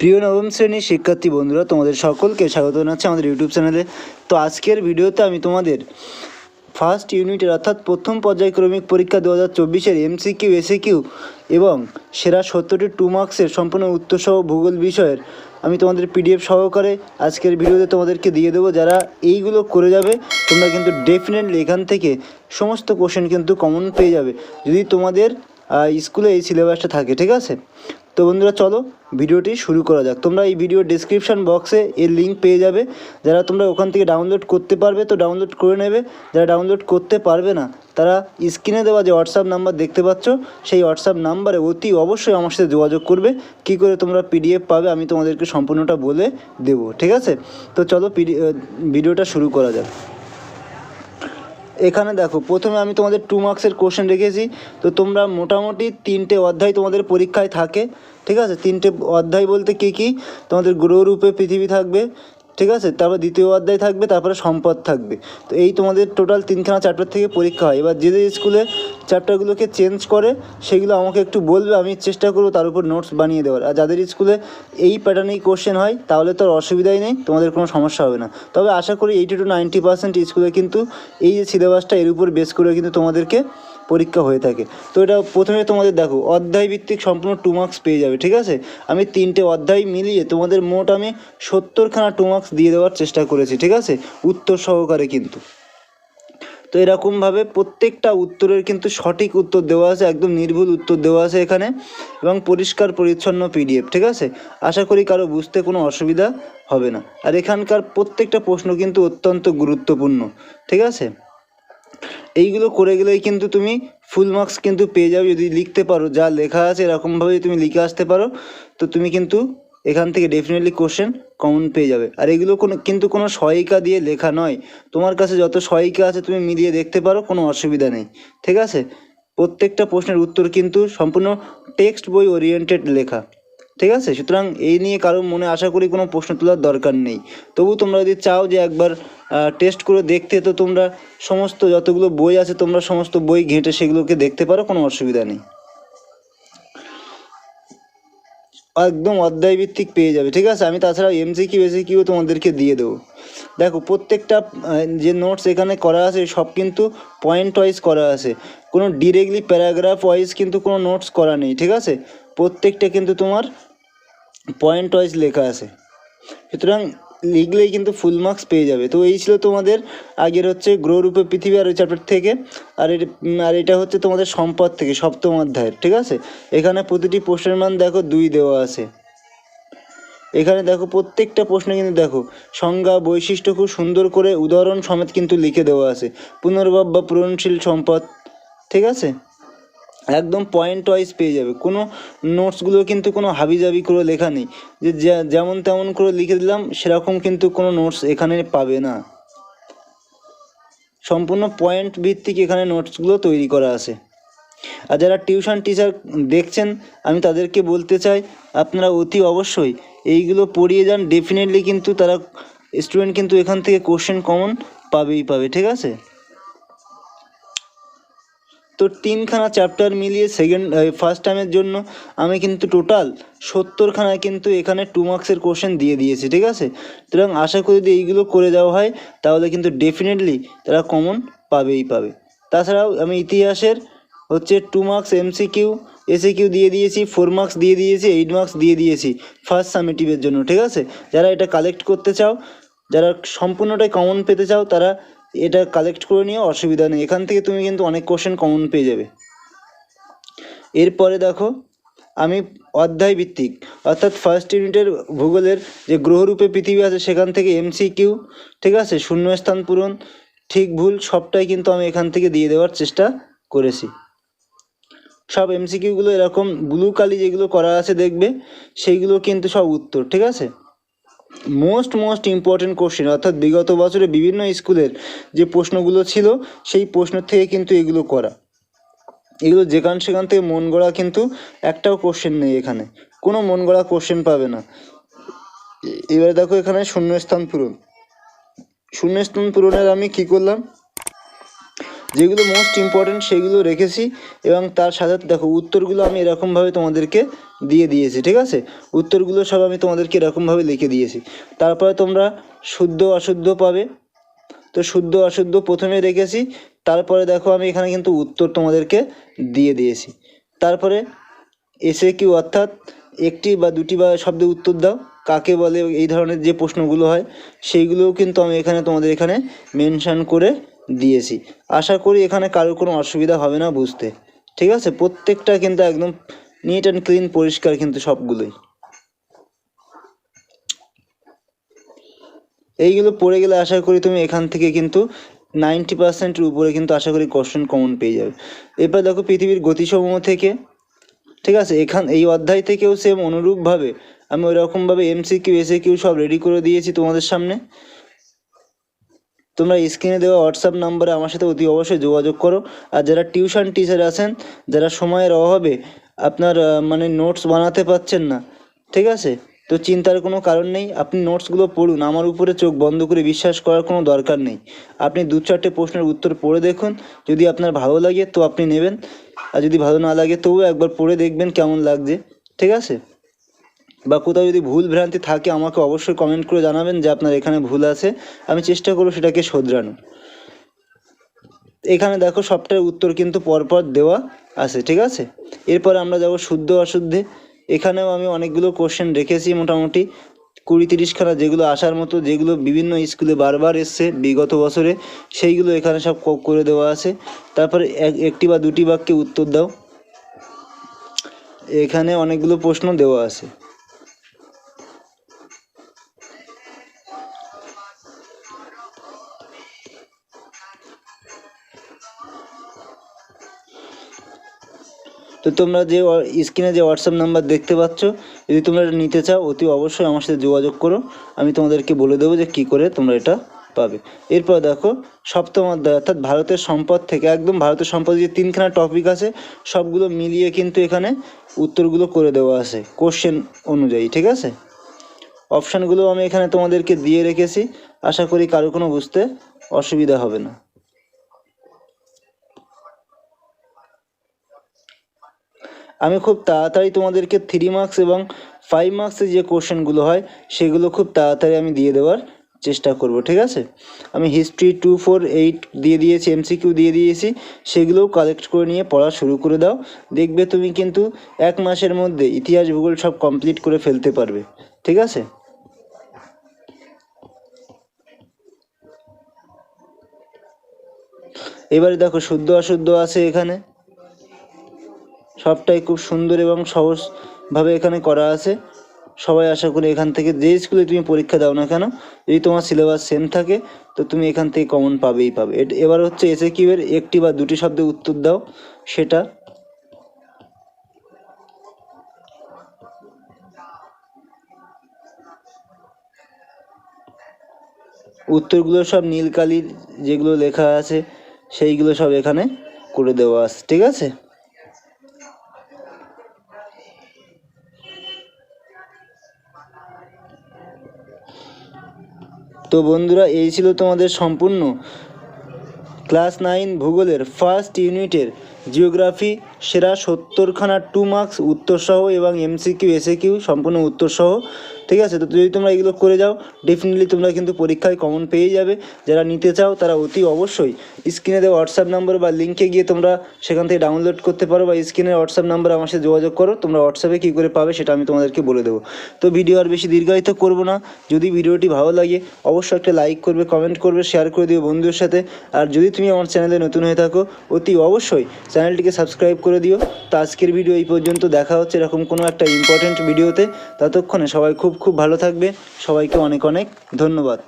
প্রিয় নবম শ্রেণির শিক্ষার্থী বন্ধুরা, তোমাদের সকলকে স্বাগত জানাচ্ছি আমাদের ইউটিউব চ্যানেলে। তো আজকের ভিডিওতে আমি তোমাদের ফার্স্ট ইউনিটের অর্থাৎ প্রথম পর্যায়ক্রমিক পরীক্ষা দু হাজার চব্বিশের এমসিকিউ এসিকিউ এবং সেরা সত্তরটি টু মার্কসের সম্পূর্ণ উত্তরসহ ভূগোল বিষয়ের আমি তোমাদের পিডিএফ সহকারে আজকের ভিডিওতে তোমাদেরকে দিয়ে দেবো। যারা এইগুলো করে যাবে, তোমরা কিন্তু ডেফিনেটলি এখান থেকে সমস্ত কোশ্চেন কিন্তু কমন পেয়ে যাবে। যদি তোমাদের স্কুলে এই সিলেবাসটা থাকে, ঠিক আছে? তো বন্ধুরা চলো ভিডিওটি শুরু করা যাক। তোমরা এই ভিডিও ডিসক্রিপশন বক্সে এর লিঙ্ক পেয়ে যাবে। যারা তোমরা ওখান থেকে ডাউনলোড করতে পারবে, তো ডাউনলোড করে নেবে। যারা ডাউনলোড করতে পারবে না, তারা স্ক্রিনে দেওয়া যে হোয়াটসঅ্যাপ নাম্বার দেখতে পাচ্ছ, সেই হোয়াটসঅ্যাপ নাম্বারে অতি অবশ্যই আমার সাথে যোগাযোগ করবে। কী করে তোমরা পিডিএফ পাবে, আমি তোমাদেরকে সম্পূর্ণটা বলে দেবো, ঠিক আছে? তো চলো ভিডিওটা শুরু করা যাক। এখানে দেখো, প্রথমে আমি তোমাদের টু মার্কসের কোশ্চেন রেখেছি। তো তোমরা মোটামুটি তিনটে অধ্যায় তোমাদের পরীক্ষায় থাকে। ঠিক আছে? তিনটে অধ্যায় বলতে কী কী? তোমাদের গ্রহরূপে পৃথিবী থাকবে, ঠিক আছে? তারপর দ্বিতীয় অধ্যায় থাকবে, তারপরে সম্পদ থাকবে। তো এই তোমাদের টোটাল তিনখানা চ্যাপ্টার থেকে পরীক্ষা হয়। এবার যে যে স্কুলে চ্যাপ্টারগুলোকে চেঞ্জ করে, সেগুলো আমাকে একটু বলবে, আমি চেষ্টা করব তার উপর নোটস বানিয়ে দেওয়ার। আর যাদের স্কুলে এই প্যাটার্নেই কোশ্চেন হয়, তাহলে তো অসুবিধাই নেই, তোমাদের কোনো সমস্যা হবে না। তবে আশা করি এইটি টু নাইনটি পার্সেন্ট স্কুলে কিন্তু এই যে সিলেবাসটা এর উপর বেস করে কিন্তু তোমাদেরকে পরীক্ষা হয়ে থাকে। তো এটা প্রথমে তোমাদের দেখো, অধ্যায় ভিত্তিক সম্পূর্ণ টু মার্কস পেয়ে যাবে, ঠিক আছে? আমি তিনটে অধ্যায় মিলিয়ে তোমাদের মোট আমি সত্তরখানা টু মার্কস দিয়ে দেওয়ার চেষ্টা করেছি, ঠিক আছে? উত্তর সহকারে কিন্তু। তো এরকমভাবে প্রত্যেকটা উত্তরের কিন্তু সঠিক উত্তর দেওয়া আছে, একদম নির্ভুল উত্তর দেওয়া আছে এখানে, এবং পরিষ্কার, পরিচ্ছন্ন পিডিএফ ঠিক আছে? আশা করি কারও বুঝতে কোনো অসুবিধা হবে না। আর এখানকার প্রত্যেকটা প্রশ্ন কিন্তু অত্যন্ত গুরুত্বপূর্ণ, ঠিক আছে? এইগুলো করে গেলেই কিন্তু তুমি ফুল মার্কস কিন্তু পেয়ে যাবে যদি লিখতে পারো। যা লেখা আছে এরকমভাবে তুমি লিখে আসতে পারো। তো তুমি কিন্তু এখান থেকে ডেফিনেটলি কোশ্চেন কমন পেয়ে যাবে। আর এগুলো কোনো, কিন্তু কোনো সহায়িকা দিয়ে লেখা নয়। তোমার কাছে যত সহায়িকা আছে তুমি মিলিয়ে দেখতে পারো, কোনো অসুবিধা নেই। ঠিক আছে? প্রত্যেকটা প্রশ্নের উত্তর কিন্তু সম্পূর্ণ টেক্সট বই ওরিয়েন্টেড লেখা। ঠিক আছে? সুতরাং এই নিয়ে কারও মনে আশা করি কোনো প্রশ্ন তোলার দরকার নেই। তবু তোমরা যদি চাও যে একবার টেস্ট করে দেখতে, তো তোমরা সমস্ত যতগুলো বই আছে, তোমরা সমস্ত বই ঘেঁটে সেগুলোকে দেখতে পারো, কোনো অসুবিধা নেই। একদম অধ্যায় ভিত্তিক পেয়ে যাবে, ঠিক আছে? আমি তাছাড়া এমসি কিউ এসি কিউ তোমাদেরকে দিয়ে দেবো। দেখো, প্রত্যেকটা যে নোটস এখানে করা আছে, সব কিন্তু পয়েন্ট ওয়াইজ করা আছে। কোনো ডিরেক্টলি প্যারাগ্রাফ ওয়াইজ কিন্তু কোনো নোটস করা নেই, ঠিক আছে? প্রত্যেকটা কিন্তু তোমার পয়েন্ট ওয়াইজ লেখা আছে। সুতরাং লিখলেই কিন্তু ফুল মার্কস পেয়ে যাবে। তো এই ছিল তোমাদের আগের হচ্ছে গ্রহরূপে পৃথিবী আর ওই চ্যাপ্টার থেকে। আর আর এটা হচ্ছে তোমাদের সম্পদ থেকে, সপ্তম অধ্যায়ের, ঠিক আছে? এখানে প্রতিটি প্রশ্নের মান দেখো দুই দেওয়া আছে। এখানে দেখো প্রত্যেকটা প্রশ্নে কিন্তু দেখো, সংজ্ঞা, বৈশিষ্ট্য খুব সুন্দর করে উদাহরণ সমেত কিন্তু লিখে দেওয়া আছে। পুনর্ভাব বা পূরণশীল সম্পদ, ঠিক আছে? একদম পয়েন্ট ওয়াইজ পেয়ে যাবে। কোনো নোটসগুলো কিন্তু কোনো হাবিজাবি করে লেখা নেই। যে যেমন তেমন করে লিখে দিলাম, সেরকম কিন্তু কোনো নোটস এখানে পাবে না। সম্পূর্ণ পয়েন্ট ভিত্তিক এখানে নোটসগুলো তৈরি করা আছে। আর যারা টিউশন টিচার দেখছেন, আমি তাদেরকে বলতে চাই, আপনারা অতি অবশ্যই এইগুলো পড়িয়ে যান। ডেফিনেটলি কিন্তু তারা স্টুডেন্ট কিন্তু এখান থেকে কোশ্চেন কমন পাবেই পাবে, ঠিক আছে? তো তিনখানা চ্যাপ্টার মিলিয়ে সেকেন্ড ফার্স্ট টাইমের জন্য আমি কিন্তু টোটাল সত্তরখানা কিন্তু এখানে টু মার্কসের কোশ্চেন দিয়ে দিয়েছি, ঠিক আছে? সুতরাং আশা করি যদি এইগুলো করে দেওয়া হয়, তাহলে কিন্তু ডেফিনেটলি তারা কমন পাবেই পাবে। তাছাড়াও আমি ইতিহাসের হচ্ছে two marks M C S A Q দিয়ে দিয়েছি ফোর মার্কস দিয়ে দিয়েছি এইট মার্কস দিয়ে দিয়েছি ফার্স্ট সামেটিভের জন্য, ঠিক আছে? যারা এটা কালেক্ট করতে চাও, যারা সম্পূর্ণটাই কমন পেতে চাও, তারা এটা কালেক্ট করে নিয়ে অসুবিধা নেই। এখান থেকে তুমি কিন্তু অনেক কোশ্চেন কমন পেয়ে যাবে। এরপরে দেখো, আমি অধ্যায় ভিত্তিক, অর্থাৎ ফার্স্ট ইউনিটের ভূগোলের যে গ্রহরূপে পৃথিবী আছে, সেখান থেকে এমসি কিউ ঠিক আছে? শূন্যস্থান পূরণ, ঠিক ভুল, সবটাই কিন্তু আমি এখান থেকে দিয়ে দেওয়ার চেষ্টা করেছি। সব এমসিকিউগুলো এরকম ব্লু কালি যেগুলো করা আছে দেখবে, সেইগুলো কিন্তু সব উত্তর, ঠিক আছে? মোস্ট মোস্ট ইম্পর্টেন্ট কোশ্চেন অর্থাৎ বিগত বছরে বিভিন্ন স্কুলের যে প্রশ্নগুলো ছিল, সেই প্রশ্ন থেকে কিন্তু এগুলো করা। এগুলো যেখান সেখান থেকে মন গড়া কিন্তু একটাও কোশ্চেন নেই এখানে। কোনো মন গড়া কোশ্চেন পাবে না। এবার দেখো এখানে শূন্যস্থান পূরণ। শূন্যস্থান পূরণের আমি কি করলাম? যেগুলো মোস্ট ইম্পর্ট্যান্ট সেগুলো রেখেছি এবং তার সাথে দেখো উত্তরগুলো আমি এরকমভাবে তোমাদেরকে দিয়ে দিয়েছি, ঠিক আছে? উত্তরগুলো সব আমি তোমাদেরকে এরকমভাবে লিখে দিয়েছি। তারপরে তোমরা শুদ্ধ অশুদ্ধ পাবে। তো শুদ্ধ অশুদ্ধ প্রথমে রেখেছি, তারপরে দেখো আমি এখানে কিন্তু উত্তর তোমাদেরকে দিয়ে দিয়েছি। তারপরে এসে কি অর্থাৎ একটি বা দুটি বা শব্দে উত্তর দাও, কাকে বলে, এই ধরনের যে প্রশ্নগুলো হয়, সেইগুলোও কিন্তু আমি এখানে তোমাদের এখানে মেনশান করে দিয়েছি। আশা করি এখানে কারোর কোনো অসুবিধা হবে না বুঝতে। ঠিক আছে? প্রত্যেকটা কিন্তু একদম নিট অ্যান্ড ক্লিন পরিষ্কার কিন্তু সবগুলোই। এইগুলো পড়ে গেলে আশা করি তুমি এখান থেকে কিন্তু নাইনটি পার্সেন্টের উপরে কিন্তু আশা করি কোশ্চেন কমন পেয়ে যাবে। এরপর দেখো পৃথিবীর গতিসমূহ থেকে, ঠিক আছে? এখান, এই অধ্যায় থেকেও সেম অনুরূপভাবে আমি ওই রকমভাবে M C S A Q সব রেডি করে দিয়েছি তোমাদের সামনে। তোমরা স্ক্রিনে দেওয়া হোয়াটসঅ্যাপ নাম্বারে আমার সাথে অতি অবশ্যই যোগাযোগ করো। আর যারা টিউশন টিচার আছেন, যারা সময়ের অভাবে আপনার মানে নোটস বানাতে পারছেন না, ঠিক আছে? তো চিন্তার কোনো কারণ নেই, আপনি নোটসগুলো পড়ুন। আমার উপরে চোখ বন্ধ করে বিশ্বাস করার কোনো দরকার নেই। আপনি দু চারটে প্রশ্নের উত্তর পড়ে দেখুন। যদি আপনার ভালো লাগে, তো আপনি নেবেন। আর যদি ভালো না লাগে, তবুও একবার পড়ে দেখবেন কেমন লাগছে, ঠিক আছে? বা কোথাও যদি ভুল ভ্রান্তি থাকে, আমাকে অবশ্যই কমেন্ট করে জানাবেন যে আপনার এখানে ভুল আছে। আমি চেষ্টা করব সেটাকে শোধরানোর এখানে দেখো সবটার উত্তর কিন্তু পরপর দেওয়া আছে, ঠিক আছে? এরপর আমরা যাব শুদ্ধ অশুদ্ধে। এখানেও আমি অনেকগুলো কোশ্চেন রেখেছি মোটামুটি। কুড়ি তিরিশখানা যেগুলো আসার মতো, যেগুলো বিভিন্ন স্কুলে বারবার এসছে বিগত বছরে, সেইগুলো এখানে সব করে দেওয়া আছে। তারপরে এক একটি বা দুটি বাক্যে উত্তর দাও। এখানে অনেকগুলো প্রশ্ন দেওয়া আছে। তো তোমরা যে স্ক্রিনে যে হোয়াটসঅ্যাপ নাম্বার দেখতে পাচ্ছ, যদি তোমরা এটা নিতে চাও, অতি অবশ্যই আমার সাথে যোগাযোগ করো। আমি তোমাদেরকে বলে দেবো যে কী করে তোমরা এটা পাবে। এরপর দেখো, সপ্তম অধ্যায়, অর্থাৎ ভারতের সম্পদ থেকে, একদম ভারতের সম্পদ যে তিনখানা টপিক আছে, সবগুলো মিলিয়ে কিন্তু এখানে উত্তরগুলো করে দেওয়া আছে কোশ্চেন অনুযায়ী, ঠিক আছে? অপশানগুলো আমি এখানে তোমাদেরকে দিয়ে রেখেছি। আশা করি কারও কোনো বুঝতে অসুবিধা হবে না। আমি খুব তাড়াতাড়ি তোমাদেরকে থ্রি মার্কস এবং ফাইভ মার্কসের যে কোশ্চেনগুলো হয়, সেগুলো খুব তাড়াতাড়ি আমি দিয়ে দেওয়ার চেষ্টা করব, ঠিক আছে? আমি হিস্ট্রি টু ফোর এইট দিয়ে দিয়েছি এমসিকিউ দিয়ে দিয়েছি, সেগুলোও কালেক্ট করে নিয়ে পড়া শুরু করে দাও। দেখবে তুমি কিন্তু এক মাসের মধ্যে ইতিহাস ভূগোল সব কমপ্লিট করে ফেলতে পারবে, ঠিক আছে? এবারে দেখো শুদ্ধ অশুদ্ধ আছে এখানে। সবটাই খুব সুন্দর এবং সহজভাবে এখানে করা আছে। সবাই আশা করি এখান থেকে যে স্কুলে তুমি পরীক্ষা দাও না কেন, যদি তোমার সিলেবাস সেম থাকে, তো তুমি এখান থেকে কমন পাবেই পাবে। এবার হচ্ছে এসে কিউয়ের একটি বা দুটি শব্দে উত্তর দাও, সেটা উত্তরগুলো সব নীল কালির যেগুলো লেখা আছে, সেইগুলো সব এখানে করে দেওয়া আছে, ঠিক আছে? তো বন্ধুরা, এই ছিল তোমাদের সম্পূর্ণ ক্লাস নাইন ভূগোলের ফার্স্ট ইউনিটের জিওগ্রাফি সেরা সত্তরখানা টু মার্কস উত্তরসহ এবং এমসিকিউ এসএকিউ সম্পূর্ণ উত্তরসহ। ঠিক আছে? তো যদি তোমরা এগুলো করে যাও ডেফিনেটলি তোমরা কিন্তু পরীক্ষায় কমন পেয়ে যাবে। যারা নিতে চাও, তারা অতি অবশ্যই স্ক্রিনে দেওয়া হোয়াটসঅ্যাপ নাম্বার বা লিঙ্কে গিয়ে তোমরা সেখান থেকে ডাউনলোড করতে পারো বা স্ক্রিনের হোয়াটসঅ্যাপ নাম্বার আমার সাথে যোগাযোগ করো, তোমরা হোয়াটসঅ্যাপে কী করে পাবে সেটা আমি তোমাদেরকে বলে দেবো। তো ভিডিও আর বেশি দীর্ঘায়িত করব না। যদি ভিডিওটি ভালো লাগে, অবশ্যই একটা লাইক করবে কমেন্ট করবে শেয়ার করে দিও বন্ধুদের সাথে। আর যদি তুমি আমার চ্যানেলে নতুন হয়ে থাকো, অতি অবশ্যই চ্যানেলটিকে সাবস্ক্রাইব করে দিও। তো আজকের ভিডিও এই পর্যন্ত। দেখা হচ্ছে এরকম কোনো একটা ইম্পর্টেন্ট ভিডিওতে ততক্ষণে সবাই খুব খুব ভালো থাকবে। সবাইকে অনেক অনেক ধন্যবাদ।